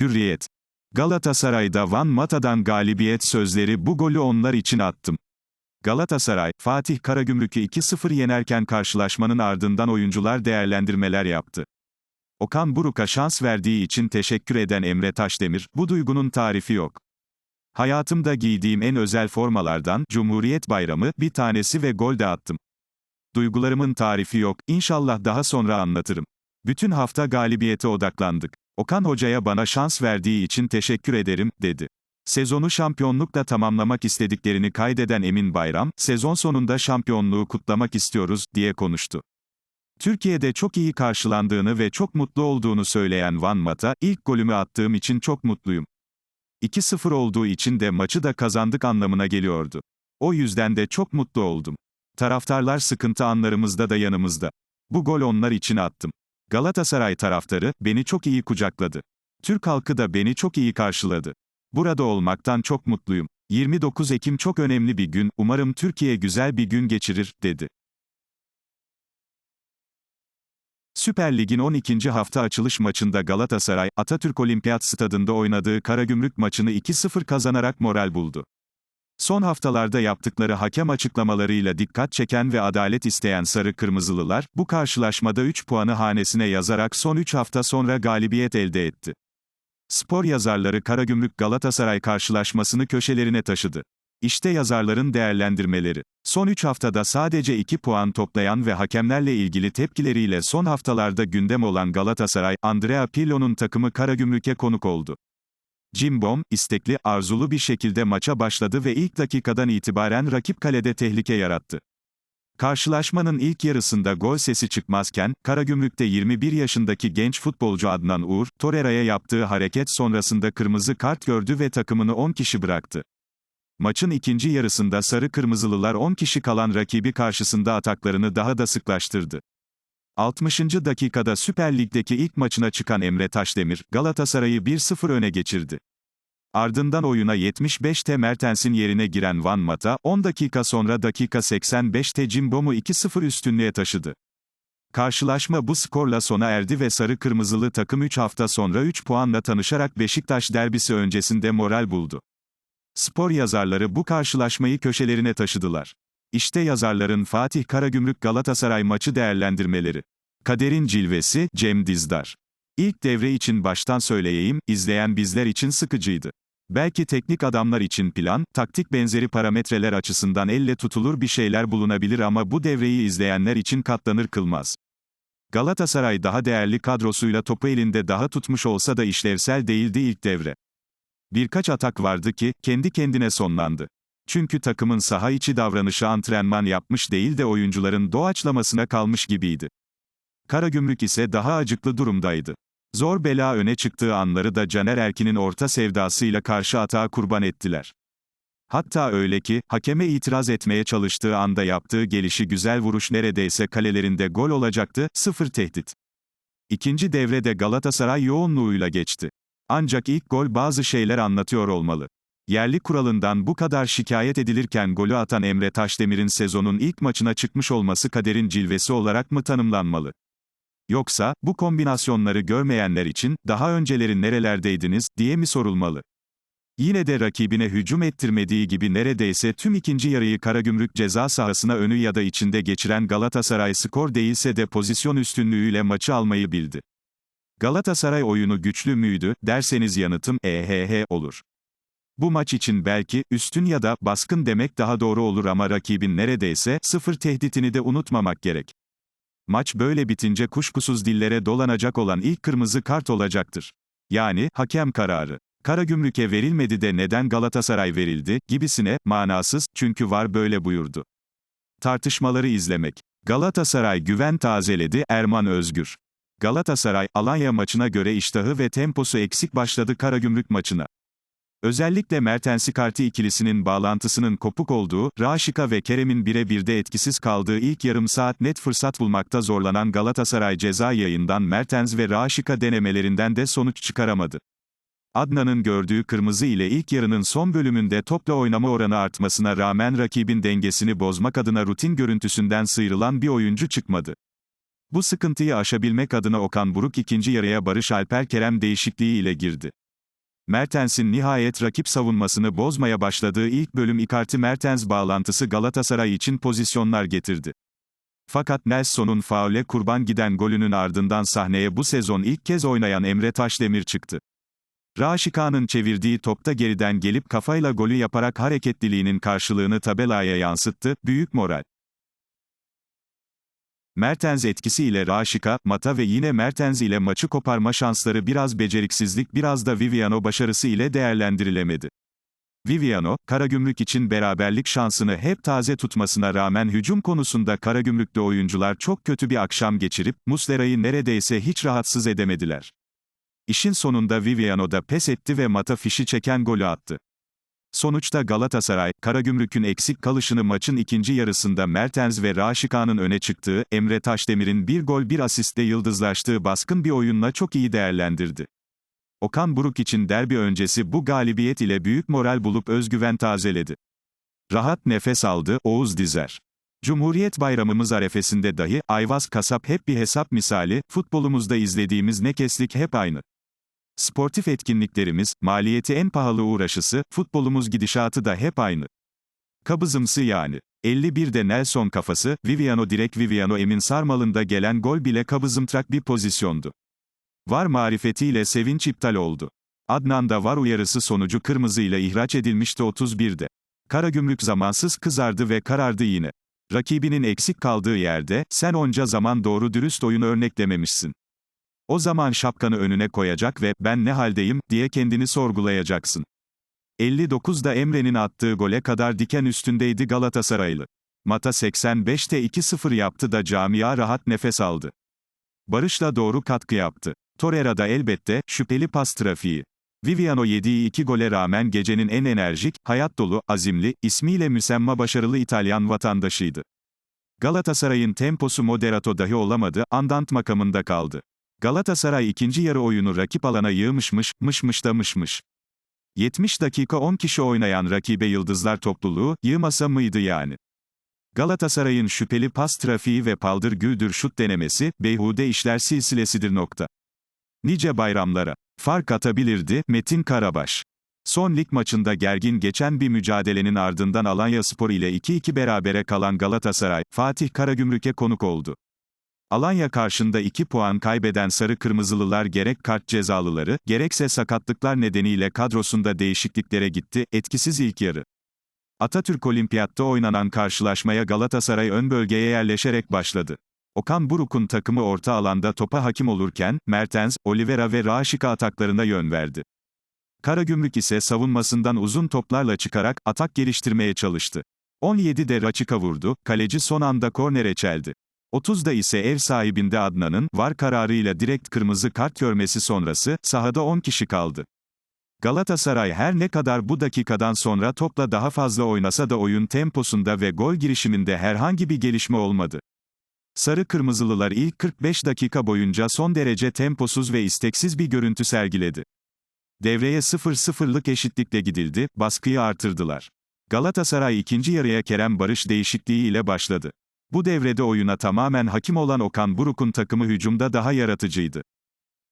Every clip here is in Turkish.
Hürriyet. Galatasaray'da Van Mata'dan galibiyet sözleri bu golü onlar için attım. Galatasaray, Fatih Karagümrük'ü 2-0 yenerken karşılaşmanın ardından oyuncular değerlendirmeler yaptı. Okan Buruk'a şans verdiği için teşekkür eden Emre Taşdemir, bu duygunun tarifi yok. Hayatımda giydiğim en özel formalardan, Cumhuriyet Bayramı, bir tanesi ve gol de attım. Duygularımın tarifi yok, inşallah daha sonra anlatırım. Bütün hafta galibiyete odaklandık. Okan Hoca'ya bana şans verdiği için teşekkür ederim, dedi. Sezonu şampiyonlukla tamamlamak istediklerini kaydeden Emin Bayram, sezon sonunda şampiyonluğu kutlamak istiyoruz, diye konuştu. Türkiye'de çok iyi karşılandığını ve çok mutlu olduğunu söyleyen Van Mata, ilk golümü attığım için çok mutluyum. 2-0 olduğu için de maçı da kazandık anlamına geliyordu. O yüzden de çok mutlu oldum. Taraftarlar sıkıntı anlarımızda da yanımızda. Bu gol onlar için attım. Galatasaray taraftarı, beni çok iyi kucakladı. Türk halkı da beni çok iyi karşıladı. Burada olmaktan çok mutluyum. 29 Ekim çok önemli bir gün, umarım Türkiye güzel bir gün geçirir, dedi. Süper Lig'in 12. hafta açılış maçında Galatasaray, Atatürk Olimpiyat Stadında oynadığı Karagümrük maçını 2-0 kazanarak moral buldu. Son haftalarda yaptıkları hakem açıklamalarıyla dikkat çeken ve adalet isteyen Sarı Kırmızılılar, bu karşılaşmada 3 puanı hanesine yazarak son 3 hafta sonra galibiyet elde etti. Spor yazarları Karagümrük Galatasaray karşılaşmasını köşelerine taşıdı. İşte yazarların değerlendirmeleri. Son 3 haftada sadece 2 puan toplayan ve hakemlerle ilgili tepkileriyle son haftalarda gündem olan Galatasaray, Andrea Pirlo'nun takımı Karagümrük'e konuk oldu. Cimbom, istekli, arzulu bir şekilde maça başladı ve ilk dakikadan itibaren rakip kalede tehlike yarattı. Karşılaşmanın ilk yarısında gol sesi çıkmazken, Karagümrük'te 21 yaşındaki genç futbolcu Adnan Uğur, Torreira'ya yaptığı hareket sonrasında kırmızı kart gördü ve takımını 10 kişi bıraktı. Maçın ikinci yarısında sarı kırmızılılar 10 kişi kalan rakibi karşısında ataklarını daha da sıklaştırdı. 60. dakikada Süper Lig'deki ilk maçına çıkan Emre Taşdemir, Galatasaray'ı 1-0 öne geçirdi. Ardından oyuna 75'te Mertens'in yerine giren Van Mata, 10 dakika sonra dakika 85'te Cimbom'u 2-0 üstünlüğe taşıdı. Karşılaşma bu skorla sona erdi ve sarı kırmızılı takım 3 hafta sonra 3 puanla tanışarak Beşiktaş derbisi öncesinde moral buldu. Spor yazarları bu karşılaşmayı köşelerine taşıdılar. İşte yazarların Fatih Karagümrük Galatasaray maçı değerlendirmeleri. Kaderin cilvesi, Cem Dizdar. İlk devre için baştan söyleyeyim, izleyen bizler için sıkıcıydı. Belki teknik adamlar için plan, taktik benzeri parametreler açısından elle tutulur bir şeyler bulunabilir ama bu devreyi izleyenler için katlanır kılmaz. Galatasaray daha değerli kadrosuyla topu elinde daha tutmuş olsa da işlevsel değildi ilk devre. Birkaç atak vardı ki, kendi kendine sonlandı. Çünkü takımın saha içi davranışı antrenman yapmış değil de oyuncuların doğaçlamasına kalmış gibiydi. Karagümrük ise daha acıklı durumdaydı. Zor bela öne çıktığı anları da Caner Erkin'in orta sevdasıyla karşı atağa kurban ettiler. Hatta öyle ki, hakeme itiraz etmeye çalıştığı anda yaptığı gelişi güzel vuruş neredeyse kalelerinde gol olacaktı, sıfır tehdit. İkinci devrede Galatasaray yoğunluğuyla geçti. Ancak ilk gol bazı şeyler anlatıyor olmalı. Yerli kuralından bu kadar şikayet edilirken golü atan Emre Taşdemir'in sezonun ilk maçına çıkmış olması kaderin cilvesi olarak mı tanımlanmalı? Yoksa, bu kombinasyonları görmeyenler için, daha önceleri nerelerdeydiniz, diye mi sorulmalı? Yine de rakibine hücum ettirmediği gibi neredeyse tüm ikinci yarıyı Karagümrük ceza sahasına önü ya da içinde geçiren Galatasaray skor değilse de pozisyon üstünlüğüyle maçı almayı bildi. Galatasaray oyunu güçlü müydü, derseniz yanıtım, EHH olur. Bu maç için belki, üstün ya da, baskın demek daha doğru olur ama rakibin neredeyse, sıfır tehditini de unutmamak gerek. Maç böyle bitince kuşkusuz dillere dolanacak olan ilk kırmızı kart olacaktır. Yani, hakem kararı. Karagümrük'e verilmedi de neden Galatasaray verildi, gibisine, manasız, çünkü var böyle buyurdu. Tartışmaları izlemek. Galatasaray güven tazeledi, Erman Özgür. Galatasaray, Alanya maçına göre iştahı ve temposu eksik başladı Karagümrük maçına. Özellikle Mertens Icardi ikilisinin bağlantısının kopuk olduğu, Raşika ve Kerem'in birebirde etkisiz kaldığı ilk yarım saat net fırsat bulmakta zorlanan Galatasaray ceza yayından Mertens ve Raşika denemelerinden de sonuç çıkaramadı. Adnan'ın gördüğü kırmızı ile ilk yarının son bölümünde topla oynama oranı artmasına rağmen rakibin dengesini bozmak adına rutin görüntüsünden sıyrılan bir oyuncu çıkmadı. Bu sıkıntıyı aşabilmek adına Okan Buruk ikinci yarıya Barış Alper Kerem değişikliği ile girdi. Mertens'in nihayet rakip savunmasını bozmaya başladığı ilk bölüm Icardi-Mertens bağlantısı Galatasaray için pozisyonlar getirdi. Fakat Nelson'un faule kurban giden golünün ardından sahneye bu sezon ilk kez oynayan Emre Taşdemir çıktı. Raşika'nın çevirdiği topta geriden gelip kafayla golü yaparak hareketliliğinin karşılığını tabelaya yansıttı, büyük moral. Mertens etkisiyle Raşika, Mata ve yine Mertens ile maçı koparma şansları biraz beceriksizlik biraz da Viviano başarısı ile değerlendirilemedi. Viviano, Karagümrük için beraberlik şansını hep taze tutmasına rağmen hücum konusunda Karagümrük'te oyuncular çok kötü bir akşam geçirip, Muslera'yı neredeyse hiç rahatsız edemediler. İşin sonunda Viviano da pes etti ve Mata fişi çeken golü attı. Sonuçta Galatasaray, Karagümrük'ün eksik kalışını maçın ikinci yarısında Mertens ve Raşika'nın öne çıktığı, Emre Taşdemir'in bir gol bir asistle yıldızlaştığı baskın bir oyunla çok iyi değerlendirdi. Okan Buruk için derbi öncesi bu galibiyet ile büyük moral bulup özgüven tazeledi. Rahat nefes aldı, Oğuz Dizer. Cumhuriyet bayramımız arefesinde dahi, Ayvaz kasap hep bir hesap misali, futbolumuzda izlediğimiz ne keslik hep aynı. Sportif etkinliklerimiz, maliyeti en pahalı uğraşısı, futbolumuz gidişatı da hep aynı. Kabızımsı yani. 51'de Nelson kafası, Viviano direkt Viviano Emin Sarmal'ında gelen gol bile kabızımtrak bir pozisyondu. Var marifetiyle sevinç iptal oldu. Adnan da var uyarısı sonucu kırmızıyla ihraç edilmişti 31'de. Karagümrük zamansız kızardı ve karardı yine. Rakibinin eksik kaldığı yerde, sen onca zaman doğru dürüst oyun örneklememişsin. O zaman şapkanı önüne koyacak ve, ben ne haldeyim, diye kendini sorgulayacaksın. 59'da Emre'nin attığı gole kadar diken üstündeydi Galatasaraylı. Mata 85'te 2-0 yaptı da camia rahat nefes aldı. Barış'la doğru katkı yaptı. Torreira da elbette, şüpheli pas trafiği. Viviano yediği iki gole rağmen gecenin en enerjik, hayat dolu, azimli, ismiyle müsemma başarılı İtalyan vatandaşıydı. Galatasaray'ın temposu moderato dahi olamadı, andant makamında kaldı. Galatasaray ikinci yarı oyunu rakip alana yığmışmış, mışmış da mışmış. 70 dakika 10 kişi oynayan rakibe yıldızlar topluluğu, yığmasa mıydı yani? Galatasaray'ın şüpheli pas trafiği ve paldır güldür şut denemesi, beyhude işler silsilesidir nokta. Nice bayramlara. Fark atabilirdi, Metin Karabaş. Son lig maçında gergin geçen bir mücadelenin ardından Alanya Spor ile 2-2 berabere kalan Galatasaray, Fatih Karagümrük'e konuk oldu. Alanya karşında 2 puan kaybeden Sarı Kırmızılılar gerek kart cezalıları, gerekse sakatlıklar nedeniyle kadrosunda değişikliklere gitti, etkisiz ilk yarı. Atatürk Olimpiyat'ta oynanan karşılaşmaya Galatasaray ön bölgeye yerleşerek başladı. Okan Buruk'un takımı orta alanda topa hakim olurken, Mertens, Oliveira ve Raşika ataklarına yön verdi. Karagümrük ise savunmasından uzun toplarla çıkarak, atak geliştirmeye çalıştı. 17'de Raçika vurdu, kaleci son anda kornere çeldi. 30'da ise ev sahibinde Adnan'ın, var kararıyla direkt kırmızı kart görmesi sonrası, sahada 10 kişi kaldı. Galatasaray her ne kadar bu dakikadan sonra topla daha fazla oynasa da oyun temposunda ve gol girişiminde herhangi bir gelişme olmadı. Sarı Kırmızılılar ilk 45 dakika boyunca son derece temposuz ve isteksiz bir görüntü sergiledi. Devreye 0-0'lık eşitlikle gidildi, baskıyı artırdılar. Galatasaray ikinci yarıya Kerem Barış değişikliği ile başladı. Bu devrede oyuna tamamen hakim olan Okan Buruk'un takımı hücumda daha yaratıcıydı.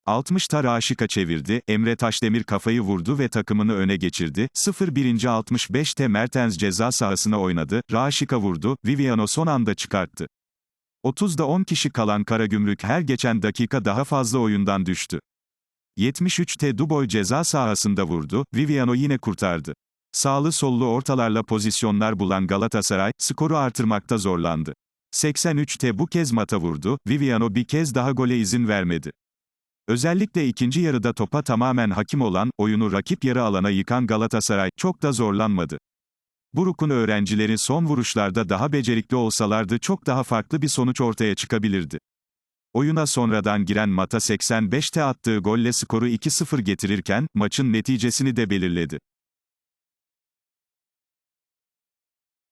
60'ta Raşika çevirdi, Emre Taşdemir kafayı vurdu ve takımını öne geçirdi. 0-1. 65'te Mertens ceza sahasına oynadı, Raşika vurdu, Viviano son anda çıkarttı. 30'da 10 kişi kalan Karagümrük her geçen dakika daha fazla oyundan düştü. 73'te Duboy ceza sahasında vurdu, Viviano yine kurtardı. Sağlı sollu ortalarla pozisyonlar bulan Galatasaray, skoru artırmakta zorlandı. 83'te bu kez mata vurdu, Viviano bir kez daha gole izin vermedi. Özellikle ikinci yarıda topa tamamen hakim olan, oyunu rakip yarı alana yıkan Galatasaray, çok da zorlanmadı. Buruk'un öğrencileri son vuruşlarda daha becerikli olsalardı çok daha farklı bir sonuç ortaya çıkabilirdi. Oyuna sonradan giren Mata 85'te attığı golle skoru 2-0 getirirken, maçın neticesini de belirledi.